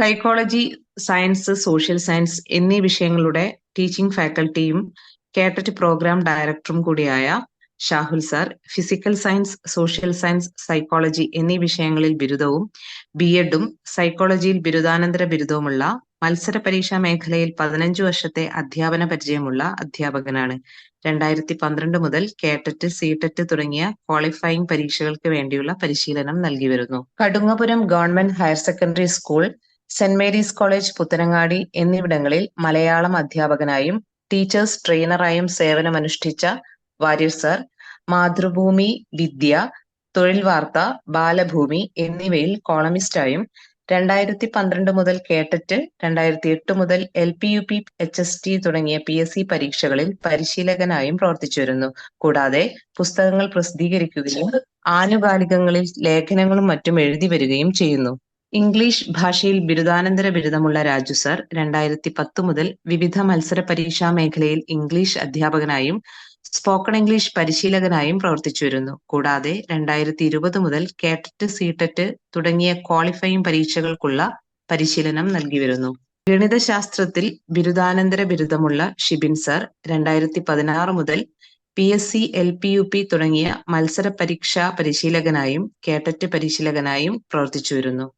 Psychology science social science എന്നീ വിഷയങ്ങളുടെ teaching ഫാക്കൽറ്റിയും കേട്ടറ്റ് programme ഡയറക്ടറും കൂടിയായ Shahul sir physical science social science psychology എന്നീ വിഷയങ്ങളിൽ ബിരുദവും ബി എഡും സൈക്കോളജിയിൽ ബിരുദാനന്തര ബിരുദവുമുള്ള മത്സര പരീക്ഷാ മേഖലയിൽ പതിനഞ്ചു വർഷത്തെ അധ്യാപന പരിചയമുള്ള അധ്യാപകനാണ്. രണ്ടായിരത്തി പന്ത്രണ്ട് മുതൽ കേട്ടറ്റ് സീടെറ്റ് തുടങ്ങിയ ക്വാളിഫയിങ് പരീക്ഷകൾക്ക് വേണ്ടിയുള്ള പരിശീലനം നൽകി വരുന്നു. Kadungapuram government higher secondary school saint Mary's college Puthanangadi എന്നിവിടങ്ങളിൽ മലയാളം അധ്യാപകനായും ടീച്ചേഴ്സ് ട്രെയിനറായും സേവനമനുഷ്ഠിച്ച വാര്യർ സർ മാതൃഭൂമി വിദ്യ തൊഴിൽ വാർത്ത ബാലഭൂമി എന്നിവയിൽ കോളമിസ്റ്റായും രണ്ടായിരത്തി പന്ത്രണ്ട് മുതൽ കേട്ടറ്റ് രണ്ടായിരത്തി എട്ട് മുതൽ L P U P H S T തുടങ്ങിയ പി എസ് സി പരീക്ഷകളിൽ പരിശീലകനായും പ്രവർത്തിച്ചു വരുന്നു കൂടാതെ പുസ്തകങ്ങൾ പ്രസിദ്ധീകരിക്കുകയും ആനുകാലികങ്ങളിൽ ലേഖനങ്ങളും മറ്റും എഴുതി വരികയും ചെയ്യുന്നു. ഇംഗ്ലീഷ് ഭാഷയിൽ ബിരുദാനന്തര ബിരുദമുള്ള രാജു സർ രണ്ടായിരത്തി പത്ത് മുതൽ വിവിധ മത്സര പരീക്ഷാ മേഖലയിൽ ഇംഗ്ലീഷ് അധ്യാപകനായും സ്പോക്കൺ ഇംഗ്ലീഷ് പരിശീലകനായും പ്രവർത്തിച്ചു വരുന്നു. കൂടാതെ രണ്ടായിരത്തി ഇരുപത് മുതൽ കേട്ടറ്റ് സീട്ടറ്റ് തുടങ്ങിയ ക്വാളിഫയിങ് പരീക്ഷകൾക്കുള്ള പരിശീലനം നൽകി വരുന്നു. ഗണിതശാസ്ത്രത്തിൽ ബിരുദാനന്തര ബിരുദമുള്ള ഷിബിൻ സർ രണ്ടായിരത്തി പതിനാറ് മുതൽ P S C L P U P തുടങ്ങിയ മത്സര പരീക്ഷാ പരിശീലകനായും കേട്ടറ്റ് പരിശീലകനായും പ്രവർത്തിച്ചു വരുന്നു.